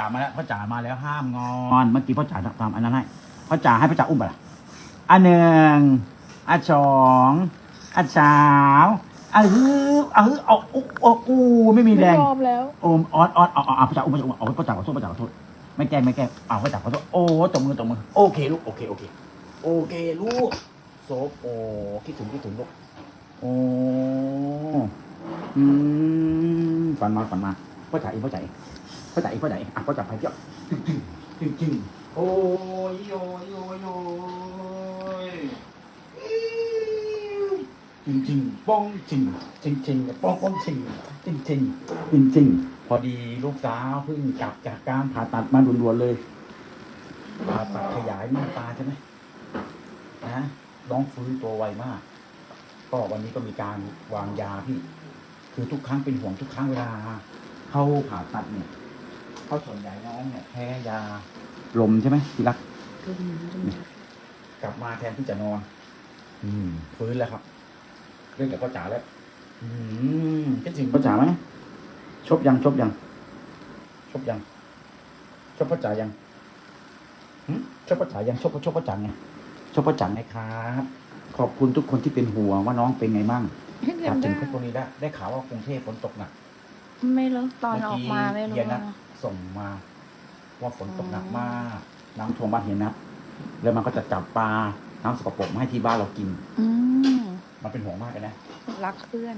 จ๋ามาแล้วพ่อจ๋ามาแล้วห้ามงอนเมื่อกี้พ่อจ๋าทำอันนั้นให้พ่อจ๋าให้พ่อจ๋าอุ้มไปละอันหนึ่งอันสองอันสามอันฮึบอันฮึบเอาอู้อู้อู้ไม่มีแรไม่งยอมแล้วโอมออดออดเอาเอาเอาพ่อจ๋าอุ้มพ่อจ๋าอุ้มเอาพ่อจ๋าขอโทษพ่อจ๋าขอโทษไม่แกล้งไม่แกล้งเอาพ่อจ๋าขอโทษโอ้ตบมือตบมือโอเคลูกโอเคโอเคโอเคลูกโซฟโอ้คิดถึงคิดถึงลูกโอ้อืมฝันมาฝันมาพ่อจ๋าอีกพ่อจ๋า กพ่อจ๋าอีกพ่อจ๋าอีกอะพ่อจ๋าไปเที่ยวจริงจริงโอ้ยโอ้ยโอ้ยโอ้ยจริงจริงป้องจริงจริงจริงป้องป้องจริงจริงจริงจริงจริงพอดีลูกสาวเพิ่งกลับจากการผ่าตัดมาด่วนๆเลยผ่าตัดขยายม่านตาใช่ไหมนะน้องฟื้นตัวไวมาก ก็วันนี้ก็มีการวางยาพี่ คือทุกครั้งเป็นห่วงทุกครั้งเวลาเข้าผ่าตัดเนี่ย เขาส่วนใหญ่น้องเนี่ยแพ้ยาลมใช่ไหมที่รัก กลับมาแทนที่จะนอน อืมฟื้นแล้วครับ เรื่องกับพ่อจ๋าแล้ว อืมคิดถึงพ่อจ๋าไหมชบยังชบยังชบยังชบพ่อจ๋ายังหึชบพ่อจ๋ายังชบชบพ่อจ๋าไงชบพ่อจ๋าไงครับ ขอบคุณทุกคนที่เป็นห่วงว่าน้องเป็นไงมั่งกลับถึงเพชรบุรีแล้วได้ข่าวว่ากรุงเทพฝนตกหนัก ไม่รู้ตอนออกมาไม่รู้เย็นนะ ว่า ส่งมาว่าฝนตกหนักมาก น้ำท่วมบ้านเห็นนะแล้วมันก็จะจับปลาน้ำสกปรกมาให้ที่บ้านเรากินอืมมันเป็นห่วงมากเลยนะรักเพื่อน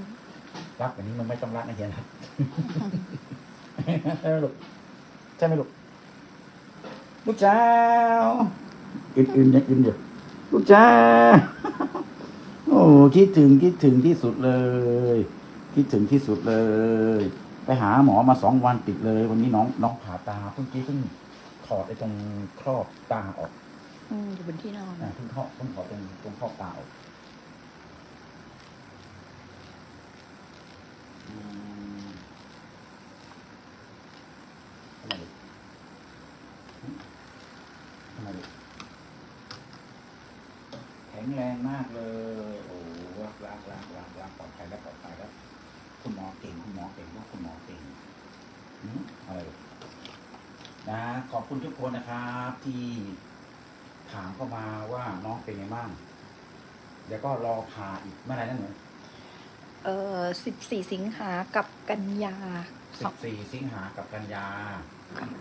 รักแบบนี้มันไม่ต้องรักนะเฮียนะใช่ไหมลูกใช่ไหมลูกลูกเจ้าอื่นๆยังอื่นอยู่ลูกเจ้าโอ้คิดถึงคิดถึงที่สุดเลย คิดถึงที่สุดเลย ไปหาหมอมาสองวันติดเลย วันนี้น้องน้องผ่าตาเพิ่งกี้เพิ่งถอดไอ้ตรงครอบตาออกอืมอยู่บนที่นอนอ่าเพิ่งเข้าเพิ่งถอดตรงตรงครอบตาออกอืมทำไมลูกหึทำไมลูกแข็งแรงมากเลย โอ้รักรักรักรักรักปลอดภัยแล้วปลอดภัยแล้ว คุณหมอเก่งคุณหมอเก่งว่าคุณหมอเก่งหึอะไรลูกนะขอบคุณทุกคนนะครับ ที่ถามเข้ามาว่าน้องเป็นไงบ้างเดี๋ยวก็รอผ่าอีกเมื่อไหรนั่นเหมือนเออสิบสี่สิงหากับกันยาสิบสี่สิงหากับกันยา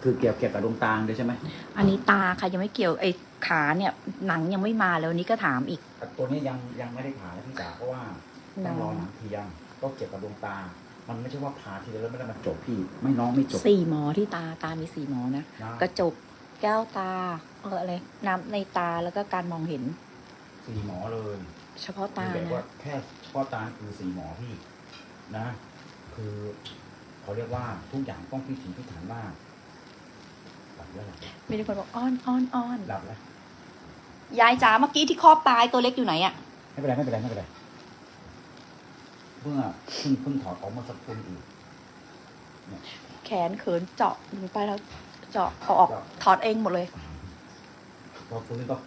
คือเกี่ยวเกี่ยวกับดวงตาด้วยใช่ไหมอันนี้ตาค่ะยังไม่เกี่ยวไอ้ขาเนี่ยหนังยังไม่มาแล้ววันนี้ก็ถามอีกแต่ตัวนี้ยังยังไม่ได้ผ่านะพี่จ๋าเพราะว่าต้องรอหนังเทียม ก็เกี่ยวกับดวงตา มันไม่ใช่ว่าผ่าทีเดียวแล้วไม่ได้มันจบพี่ ไม่น้องไม่จบ สี่หมอที่ตาตามีสี่หมอนะนะ กระจกแก้วตาเอออะไรน้ำในตาแล้วก็การมองเห็น สี่หมอเลยเฉพาะตาคือแบบว่านะแค่เฉพาะตาคือสี่หมอพี่นะ คือเขาเรียกว่าทุกอย่างต้องพิถีพิถันมากหลับแล้วหลับแล้วมีแต่คนบอกอ้อนอ้อนอ้อนหลับแล้วยายจ๋าเมื่อกี้ที่ครอบตายตัวเล็กอยู่ไหนอะไม่เป็นไรไม่เป็นไรไม่เป็นไร เพิ่งอะเพิ่งเพิ่งถอดออกมาสักคนอีกแขนเขินเจาะลงไปแล้ว เจาะเอาออกถอดเองหมดเลย พอฟื้นก็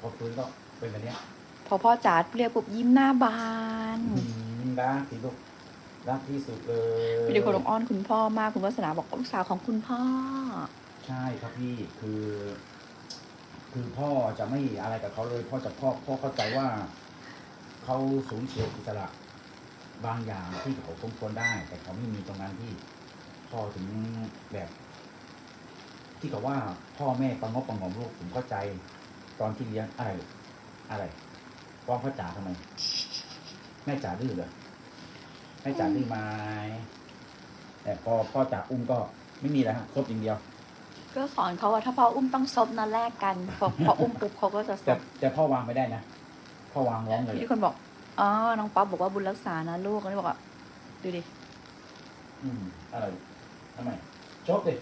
พอฟื้นก็เป็นแบบเนี้ย พอพ่อจ๋าเรียกปุ๊บยิ้มหน้าบานอืมรักที่ลูกรักที่สุดเลยมีแต่คนบอกอ้อนคุณพ่อมากคุณวัฒนาบอกลูกสาวของคุณพ่อ ใช่ครับพี่คือ คือพ่อจะไม่อะไรกับเขาเลยพ่อจะพ่อพ่อเข้าใจว่าเขาสูญเสียอิสระ บางอย่างที่เขาสมควรได้ แต่เขาไม่มีตรงนั้นที่พ่อถึงแบบ ที่เขาว่าพ่อแม่ประงบประหงมลูกผมเข้าใจ ตอนที่เลี้ยงอะไร อะไรฟ้องพ่อจ๋าทำไม แม่จ๋าดื้อเหรอแม่จ๋าดื้อไหมแต่พอพ่อจ๋าอุ้มก็ไม่มีอะไรฮะครบอย่างเดียวก็สอนเขาว่าถ้าพ่ออุ้มต้องซบนะแลกกันพอพออุ้มปุ๊บเขาก็จะซแต่บแต่พ่อวางไม่ได้นะพ่อวางร้องเลยมีแต่คนบอก อ๋อ น้องป๊อปบอกว่าบุญรักษานะลูกอันนี้บอกว่า ดูดิ อืมอะไรทำไมชอบดิ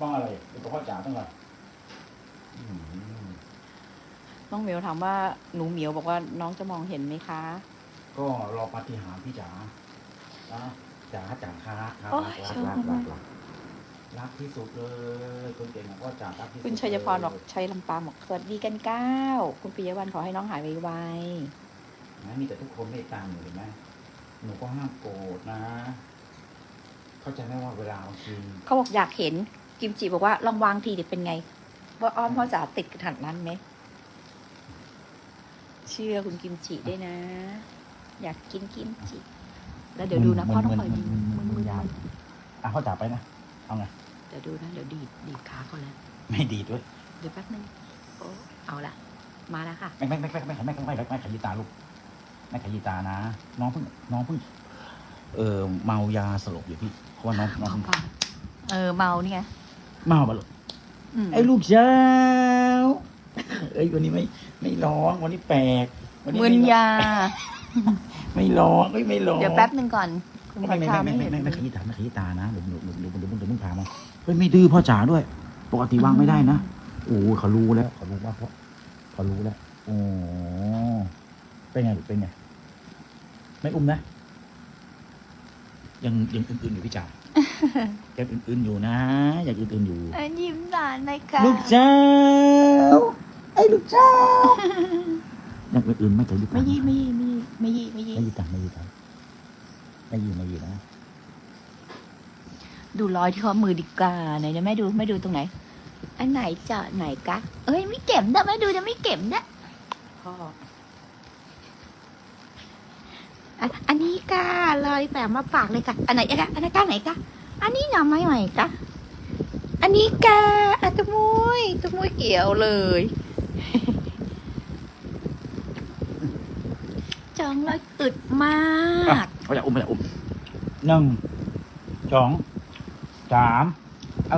มองอะไรดูกับพ่อจ๋าต้องอะไรอืมน้องเหมียวถามว่าหนูเหมียวบอกว่าน้องจะมองเห็นไหมคะ ก็รอปาฏิหาริย์พี่จ๋านะจ๋าจ๋าครับครับโอ้รัยกชอบรักรัมากกรักรักที่สุดเลยคุณเก่งบอกว่าจ๋ารักที่สุดคุณชัยพรบอกเลยชัยลำปางบอกสวัสดีกันเก้า คุณปิยวันขอให้น้องหายไว นะมีแต่ทุกคนเมตตาหนูเห็นไหมหนูก็ห้ามโกรธนะ เข้าใจไหมว่าเวลาบางทีๆเขาบอกอยากเห็นกิมจิบอกว่าลองวางทีเดี๋ยวเป็นไง ว่าอ้อมพ่อจ๋าติดขนาดนั้นไหมเชื่อคุณกิมจิได้วยนะ อยากกินกิมจิ แล้วเดี๋ยวดูนะพ่อต้องคอยดูมึนมึนมึนมึมึนนยาวอะเขาจับไปนะเอาไงๆเดี๋ยวดูนะเดี๋ยวดีดดีดขาก่อนแล้วไม่ดีด้วยเดี๋ยวแป๊บนึงโอ้เอาละมาแล้วค่ะไม่ไม่ไม่ไม่ไม่ไม่ไม่ไม่ไม่ขยี้ตาลูก ไม่ขยี้ตานะ น้องเพิ่งน้องเพิ่งเออเมายาสลบอยู่พี่เพราะว่าน้องน้องเพิ่งเออเมาเนี่ยเมาปะลูกอืมไอ้ลูกเช้าเอ้ยวันนี้ไม่ไม่ร้องวันนี้แปลกวัมึนยา ไม่ร้องไม่ไม่ร้องเดี๋ยวแป๊บนึงก่อนคุณไม่พัไม่ชชาไม่ไม่ไม่เห็นไม่ไม่ขยี้ตาไม่ขยี้ตานะเดี๋ยวเดี๋ยวเดี๋ยวเดี๋ยวเดี๋ยวเดี๋ยวมึงพามาเฮ้ยไม่ดื้อพ่อจ๋าด้วย ปกติวางไม่ได้นะโอ้เขารู้แล้วเขารู้ว่าเพราะเขารู้แล้วโอ้เป็นไงลูกเป็นไง ไม่อุ้มนะ ยังยังอื่นๆอยู่พี่จ๋ายังอื่นๆอยู่นะยังอื่นๆอยู่ เอ้ยยิ้มหวานเลยค่ะลูกเจ้าไอ้ลูกเจ้ายังอื่นๆไม่เคยยึดไม่ยี่ไม่ยี่ไม่ยี่ไม่ยี่ไม่ยี่ไม่ยึดตังค์ไม่ยึดตังค์ไม่ยึดไม่ยึดนะดูรอยที่ข้อมือดีกว่าไหนจะแม่ดูแม่ดูตรงไหน อันไหนเจาะไหนกะ เอ้ยไม่เก็บนะแม่ดูจะไม่เก็บนะ พ่อ อันอันนี้กะรอยแบบมาฝากเลยกะอันไหนกะอันนั้นกะไหนกะอันนี้หน่อไม้ใหม่กะอันนี้กะอะตะมุยตะมุยเกี่ยวเลยจองรอยอึดมากเขาจะอุ้มเขาจะอุ้มหนึ่งสองสามเอ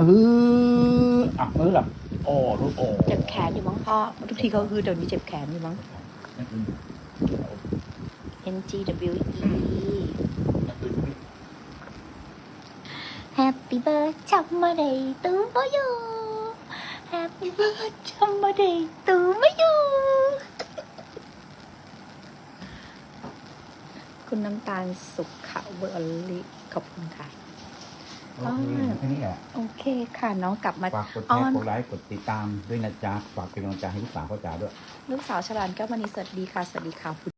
ออะมือหลับโอ้ลูกโอ้เจ็บแขนอยู่มั้งพ่อทุกทีเขาคือเดี๋ยวนี้เจ็บแขนอยู่มั้งอย่างอื่น N G W E อย่างอื่นไม่ Happy birthday to you Happy birthday to you คุณน้ำตาลสุขขาวเบอร์ลิขอบคุณค่ะโอเคแค่นี้แหละโอเคค่ะน้องกลับมาฝากกดแชอ้อร์นกดไลค์กดติดตามด้วยนะจ๊ะฝากเป็นกำลังใจให้ลูกสาวพ่อจ๋าด้วย ลูกสาวชลานแก้วมณีสวัสดีค่ะ สวัสดีค่ะ